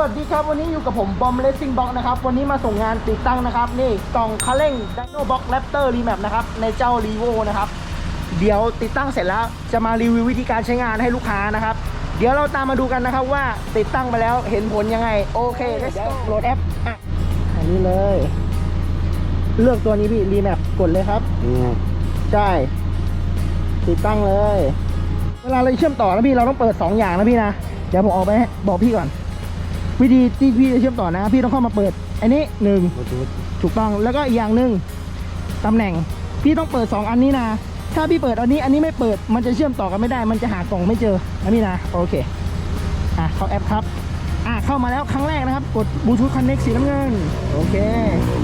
วัสดีครับ วันนี้อยู่กับผมบอมเลสซิ่งบ็อกนะครับ วันนี้มาส่งงานติดตั้งนะครับ นี่กล่องคาเร่ง Dino Box Raptor Remap นะครับ ในเจ้า r ี v o นะครับ เดี๋ยวติดตั้งเสร็จแล้วจะมารีวิววิธีการใช้งานให้ลูกค้านะครับ เดี๋ยวเราตามมาดูกันนะครับว่าติดตั้งไปแล้วเห็นผลยังไง โอเค let's go โหลดแอปอะอันนี้เลย เลือกตัวนี้พี่ Remap กดเลยครับนี่ไงใช่ติดตั้งเลย เวลาเราเชื่อมต่อนะพี่เราต้องเปิด 2 อย่างนะพี่นะเดี๋ยวผมออกไปให้บอกพี่ก่อน วิธีที่พี่จะเชื่อมต่อนะ พี่ต้องเข้ามาเปิด อันนี้หนึ่งบลูทูธถูกต้องแล้วก็อีกอย่างหนึ่งตำแหน่ง พี่ต้องเปิด 2 อันนี้นะ ถ้าพี่เปิดอันนี้อันนี้ไม่เปิดมันจะเชื่อมต่อกันไม่ได้ มันจะหากล่องไม่เจอนะพี่นะโอเคอะเข้าแอปครับอะเข้ามาแล้วครั้งแรกนะครับ กดบลูทูธคอนเน็กสีน้ำเงินโอเค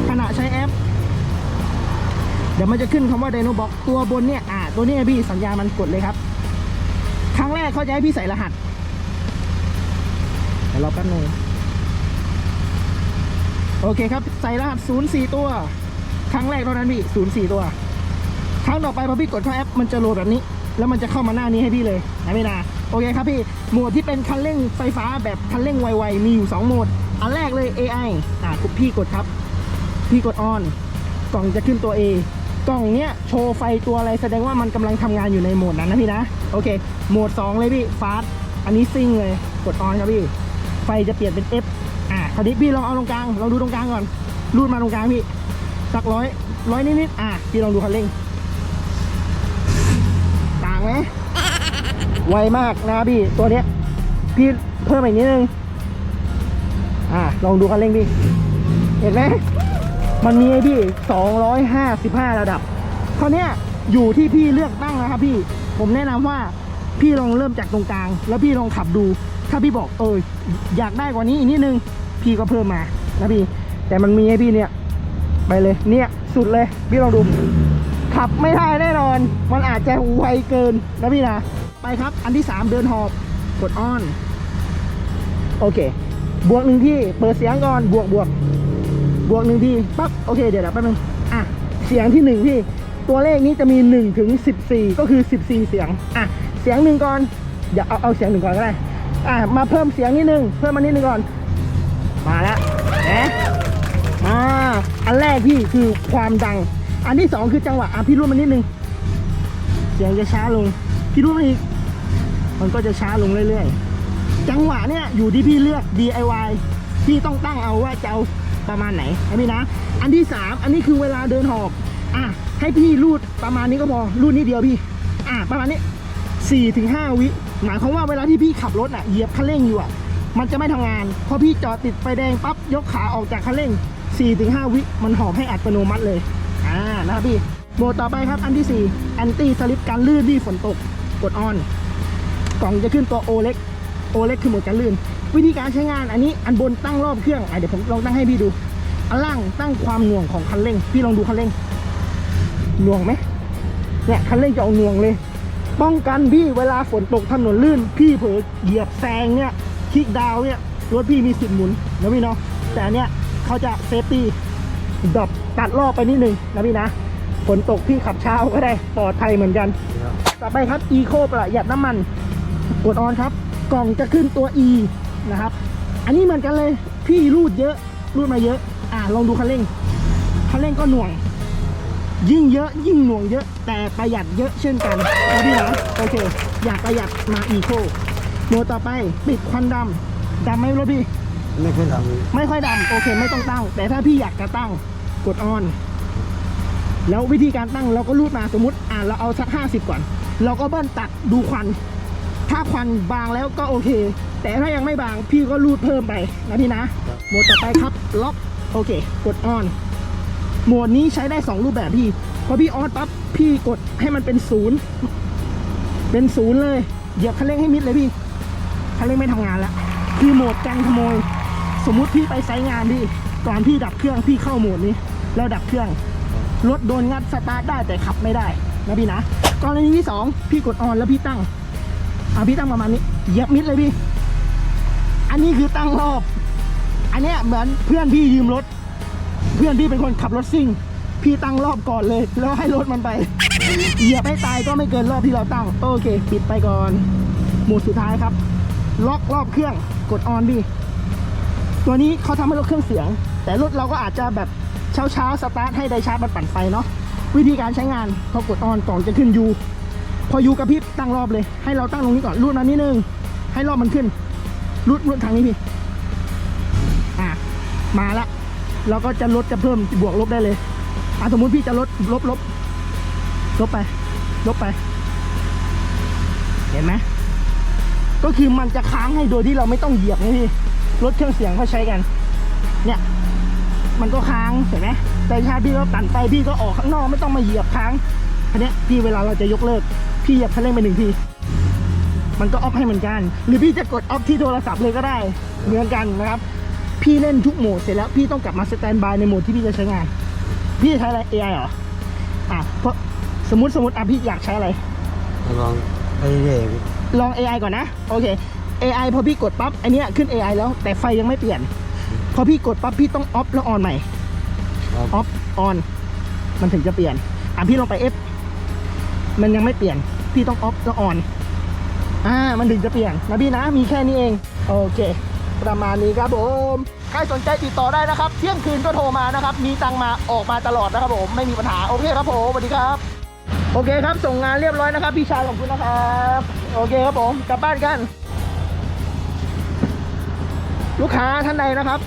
ขณะใช้แอป เดี๋ยวมันจะขึ้นคำว่า Dino Box ตัวบนเนี่ยอ่าตัวนี้พี่สัญญาณมันกดเลยครับ ครั้งแรกเขาจะให้พี่ใส่รหัส รอแป๊บนึงโอเคครับ ใส่รหัส04ตัว ครั้งแรกเท่านั้นพี่04ตัว ครั้งต่อไปพอพี่กดเข้าแอปมันจะโหลดแบบนี้ แล้วมันจะเข้ามาหน้านี้ให้พี่เลยนะพี่นาโอเคครับพี่ โหมดที่เป็นคันเร่งไฟฟ้าแบบคันเร่งไวๆ มีอยู่ 2 โหมด อันแรกเลย AI อ่าพี่กดครับ พี่กดออน กล่องจะขึ้นตัว A กล่องเนี้ยโชว์ไฟตัวอะไรแสดงว่ามันกำลังทำงานอยู่ในโหมดนั้นนะพี่นะ โอเค โหมด 2 เลยพี่ฟาสอันนี้ซิ่งเลย กดออนครับพี่ ไฟจะเปลี่ยนเป็น F อะคราวนี้พี่ลองเอาตรงกลางลองดูตรงกลางก่อนรูดมาตรงกลางพี่สักร้อยร้อยนิดๆอะพี่ลองดูคันเร่งต่างไหมไวมากนะพี่ตัวเนี้ยพี่เพิ่มอีกนิดนึงอะลองดูคันเร่งพี่เห็นไหมมันมีไอ้พี่255ระดับคราวเนี้ยอยู่ที่พี่เลือกตั้งนะครับพี่ผมแนะนำว่า พี่ลองเริ่มจากตรงกลาง แล้วพี่ลองขับดู ถ้าพี่บอกเอออยากได้กว่านี้อีกนิดนึง พี่ก็เพิ่มมานะพี่ แต่มันมีให้พี่เนี่ย ไปเลยเนี่ยสุดเลย พี่ลองดู ขับไม่ได้แน่นอน มันอาจจะไวเกินนะพี่นะ ไปครับ อันที่ 3 เดินหอบ กดออน โอเค บวกหนึ่งที่ เปิดเสียงก่อน บวกบวก บวกหนึ่งที่ ปั๊บ โอเค เดี๋ยวเดี๋ยวแป๊บนึง อะ เสียงที่หนึ่งพี่ ตัวเลขนี้จะมี1ถึง14 ก็คือ 14 เสียง อะ เสียงหนึ่งก่อน อย่าเอาเอาเสียงหนึ่งก่อนก็ได้ อะ มาเพิ่มเสียงนิดนึง เพิ่มมานิดนึงก่อน มาแล้วนะมา อันแรกพี่คือความดัง อันที่สองคือจังหวะ อะ พี่รูดมานิดนึง เสียงจะช้าลง พี่รูดมาอีก มันก็จะช้าลงเรื่อยๆ จังหวะเนี่ยอยู่ที่พี่เลือก DIY พี่ต้องตั้งเอาว่าจะเอาประมาณไหนนะพี่นะ อันที่สามอันนี้คือเวลาเดินหอบ อะให้พี่รูดประมาณนี้ก็พอรูดนิดเดียวพี่ อะประมาณนี้สี่ถึงห้าวิหมายความว่าเวลาที่พี่ขับรถอะเหยียบคันเร่งอยู่อะมันจะไม่ทำงานพอพี่จอดติดไฟแดงปั๊บยกขาออกจากคันเร่ง4-5ถึงวิมันหอบให้อัตโนมัติเลยอ่านะครับพี่โหมดต่อไปครับอันที่4แอนตี้สลิปการลื่นที่ฝนตกกดออนกล่องจะขึ้นตัวโอเล็กโอเล็กคือโหมดการลื่น วิธีการใช้งานอันนี้อันบนตั้งรอบเครื่องอะเดี๋ยวผมลองตั้งให้พี่ดูอันล่างตั้งความหน่วงของคันเร่ง พี่ลองดูคันเร่ง หน่วงไหมเนี่ยคันเร่งจะเอาหน่วงเลย ป้องกันพี่เวลาฝนตกถนนลื่น พี่เผลอเหยียบแซงเนี่ยคลิกดาวเนี่ยรถพี่มีสิทธิ์หมุนนะพี่เนาะแต่อันเนี้ยเขาจะเซฟตี้ดรอปตัดรอบไปนิดนึงนะพี่นะฝนตกพี่ขับเช้าก็ได้ปลอดภัยเหมือนกัน ต่อไปครับ e c o ประหยัดน้ำมันกดออนครับ กล่องจะขึ้นตัว e นะครับ อันนี้เหมือนกันเลยพี่รูดเยอะรูดมาเยอะ อ่าลองดูคันเร่งคันเร่งก็หน่วง ยิ่งเยอะยิ่งหน่วงเยอะ แต่ประหยัดเยอะเช่นกันนะพี่นะโอเค อยากประหยัดมา e c o โหมดต่อไปปิดควันดำดำไหมรถพี่ ไม่ค่อยทไม่ค่อยดำโอเคไม่ต้องตั้ง แต่ถ้าพี่อยากจะตั้งกดออน แล้ววิธีการตั้งเราก็รูดมาสมมติอ่าเราเอาสักห้าสิบก่อน เราก็เบิ้ลตัดดูควัน ถ้าควันบางแล้วก็โอเค แต่ถ้ายังไม่บางพี่ก็รูดเพิ่มไปนะพี่นะโหมดต่อไปครับล็อกโอเค กดออน โหมดนี้ใช้ได้สองรูปแบบพี่ พอพี่ออนปั๊บพี่กดให้มันเป็นศูนย์เป็นศูนย์เลยเหยียบคันเร่งให้มิดเลยพี่คันเร่งไม่ทำงานแล้วคือโหมดกันขโมย สมมุติพี่ไปไซงานพี่ก่อนพี่ดับเครื่องพี่เข้าโหมดนี้ แล้วดับเครื่องรถโดนงัดสตาร์ทได้แต่ขับไม่ได้นะพี่นะกรณีที่สองพี่กดออนแล้วพี่ตั้งเอาพี่ตั้งประมาณนี้เหยียบมิดเลยพี่ อันนี้คือตั้งรอบ อันเนี้ยเหมือนเพื่อนพี่ยืมรถ พื่อนพี่เป็นคนขับรถซิ่ง พี่ตั้งรอบก่อนเลย แล้วให้รถมันไป เหยียบให้ตายก็ไม่เกินรอบที่เราตั้ง โอเค ปิดไปก่อน โหมดสุดท้ายครับ ล็อกรอบเครื่อง กดออนพี่ตัวนี้เขาทำให้รถเครื่องเสียง แต่รถเราก็อาจจะแบบเช้าเช้าสตาร์ทให้ไดชาร์จมันปั่นไฟเนาะ วิธีการใช้งานพอกดออนกล่องจะขึ้นยูพอยูกระพริบตั้งรอบเลย ให้เราตั้งตรงนี้ก่อนรูดมานิดนึง ให้รอบมันขึ้นรูดรูดทางนี้พี่ อะ มาละ เราก็จะลดจะเพิ่มบวกลบได้เลยอะสมมุติพี่จะลดลบลบลบไป ลบไป เห็นไหมก็คือมันจะค้างให้โดยที่เราไม่ต้องเหยียบนะพี่รถเครื่องเสียงเขาใช้กัน เนี่ย มันก็ค้างเห็นไหมแต่ถ้าพี่ก็ตันไปพี่ก็ออกข้างนอกไม่ต้องมาเหยียบค้างอันเนี้ยพี่เวลาเราจะยกเลิก พี่เหยียบคันเร่งไปหนึ่งทีมันก็ออฟให้เหมือนกัน หรือพี่จะกดออฟที่โทรศัพท์เลยก็ได้เหมือนกันนะครับ พี่เล่นทุกโหมดเสร็จแล้วพี่ต้องกลับมาสแตนบายในโหมดที่พี่จะใช้งาน พี่จะใช้อะไร AI เหรออะเพราะสมมติสมมติอะพี่อยากใช้อะไร ลองไปเรื่อยลอง AI ก่อนนะ โอเค AI พอพี่กดปั๊บอันเนี้ยขึ้น AI แล้วแต่ไฟยังไม่เปลี่ยน พอพี่กดปั๊บพี่ต้องออฟแล้วออนใหม่ๆออฟออนมันถึงจะเปลี่ยนอะพี่ลองไป F มันยังไม่เปลี่ยน พี่ต้องออฟแล้วออนอ่ามันถึงจะเปลี่ยนนะพี่นะมีแค่นี้เอง โอเค ประมาณนี้ครับผมใครสนใจติดต่อได้นะครับ เที่ยงคืนก็โทรมานะครับ มีตังมาออกมาตลอดนะครับผมไม่มีปัญหาโอเคครับผมสวัสดีครับ โอเคครับส่งงานเรียบร้อยนะครับ พี่ชายของคุณนะครับโอเคครับผมกลับบ้านกัน ลูกค้าท่านใดนะครับ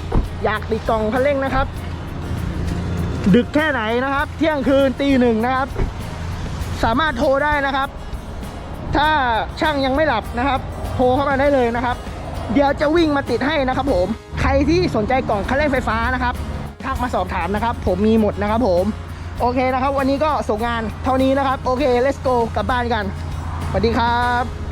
อยากติดกล่องคันเร่งนะครับ ดึกแค่ไหนนะครับ เที่ยงคืนตีหนึ่งนะครับ สามารถโทรได้นะครับ ถ้าช่างยังไม่หลับนะครับ โทรเข้ามาได้เลยนะครับ เดี๋ยวจะวิ่งมาติดให้นะครับผม ใครที่สนใจกล่องคันเร่งไฟฟ้านะครับทักมาสอบถามนะครับ ผมมีหมดนะครับผม โอเคนะครับ วันนี้ก็ส่งงานเท่านี้นะครับ โอเค let's go กลับบ้านกันสวัสดีครับ